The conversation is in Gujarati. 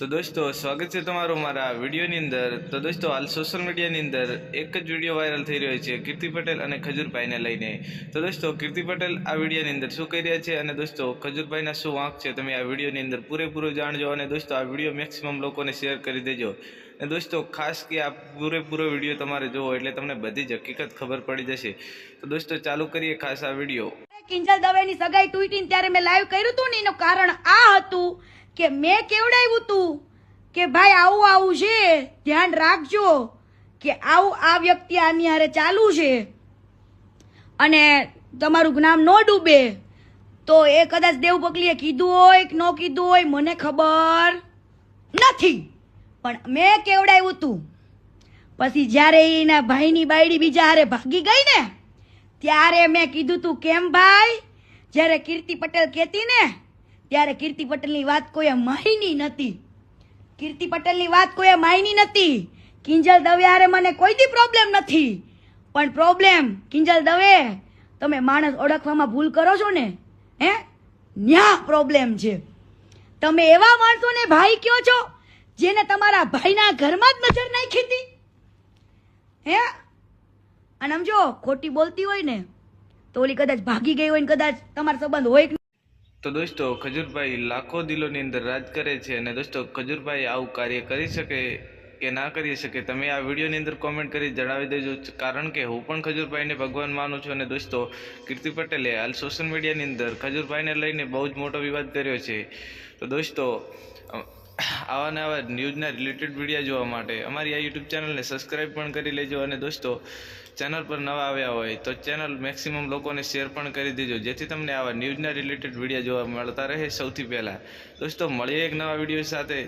તો દોસ્તો, સ્વાગત છે તમારું મારા વિડીયોની અંદર. તો દોસ્તો, હાલ સોશિયલ મીડિયાની અંદર એક જ વીડિયો વાયરલ થઈ રહ્યો છે, કીર્તિ પટેલ અને ખજૂરભાઈને લઈને. તો દોસ્તો, કીર્તિ પટેલ આ વિડીયોની અંદર શું કરી રહ્યા છે અને દોસ્તો, ખજૂરભાઈના શું વાંક છે તમે આ વિડીયોની અંદર પૂરેપૂરો જાણજો અને દોસ્તો, આ વીડિયો મેક્સિમમ લોકોને શેર કરી દેજો. અને દોસ્તો, ખાસ કે આ પૂરેપૂરો વીડિયો તમારે જોવો એટલે તમને બધી જ હકીકત ખબર પડી જશે. તો દોસ્તો, ચાલુ કરીએ ખાસ આ વીડિયો. કિંજલ દવેની સગાઈ ટ્વીટીન ત્યારે મેં લાઈવ કર્યું હતું ને એનું કારણ આ હતું. કે મેં કેવડાવ્યું હતું કે ભાઈ, આવું આવું છે, ધ્યાન રાખજો કે આવું આ વ્યક્તિ આની હારે ચાલુ છે. અને તમારું નામ ન ડૂબે. તો એ કદાચ દેવ પગલીએ કીધું હોય કે ન કીધું હોય, મને ખબર નથી. પણ મેં કેવડાવ્યું હતું પછી જ્યારે એના ભાઈની બાયડી બીજા હારે ભાગી ગઈ ને, ત્યારે મેં કીધું તું, કેમ ભાઈ? જ્યારે કીર્તિ પટેલ કહેતી ને ત્યારે કીર્તિ પટેલની વાત કોઈએ માયની નથી. કીર્તિ પટેલની વાત કોઈએ માયની નથી. કિંજલ દવે હારે મને કોઈ દી પ્રોબ્લેમ નથી. પણ પ્રોબ્લેમ કિંજલ દવે, તમે માણસ ઓળખવામાં ભૂલ કરો છો ને, હે? ન્યા પ્રોબ્લેમ છે. તમે એવા માણસોને ભાઈ કયો છો જેને તમારા ભાઈના ઘરમાં જ નજર નાખી હતી? હે? અને આમ જો ખોટી બોલતી હોય ને, તો ઓલી કદાચ ભાગી ગઈ હોય ને કદાચ તમારો સંબંધ હોય તો દોસ્તો, ખજૂરભાઈ લાખો દિલોની અંદર રાજ કરે છે અને દોસ્તો, ખજૂરભાઈ આવું કાર્ય કરી શકે કે ના કરી શકે, તમે આ વિડીયોની અંદર કોમેન્ટ કરી જણાવી દેજો. કારણ કે હું પણ ખજૂરભાઈને ભગવાન માનું છું અને દોસ્તો, કીર્તિ પટેલે હાલ સોશિયલ મીડિયાની અંદર ખજૂરભાઈને લઈને બહુ જ મોટો વિવાદ કર્યો છે. તો દોસ્તો આવા ને આવા ન્યૂઝના રિલેટેડ વિડીયા જોવા માટે અમારી આ યુટ્યુબ ચેનલને સબસ્ક્રાઈબ પણ કરી લેજો અને દોસ્તો ચેનલ પર નવા આવ્યા હોય તો ચેનલ મેક્સિમમ લોકોને શેર પણ કરી દેજો, જેથી તમને આવા ન્યૂઝના રિલેટેડ વીડિયો જોવા મળતા રહે સૌથી પહેલાં. દોસ્તો, મળીએ એક નવા વીડિયો સાથે.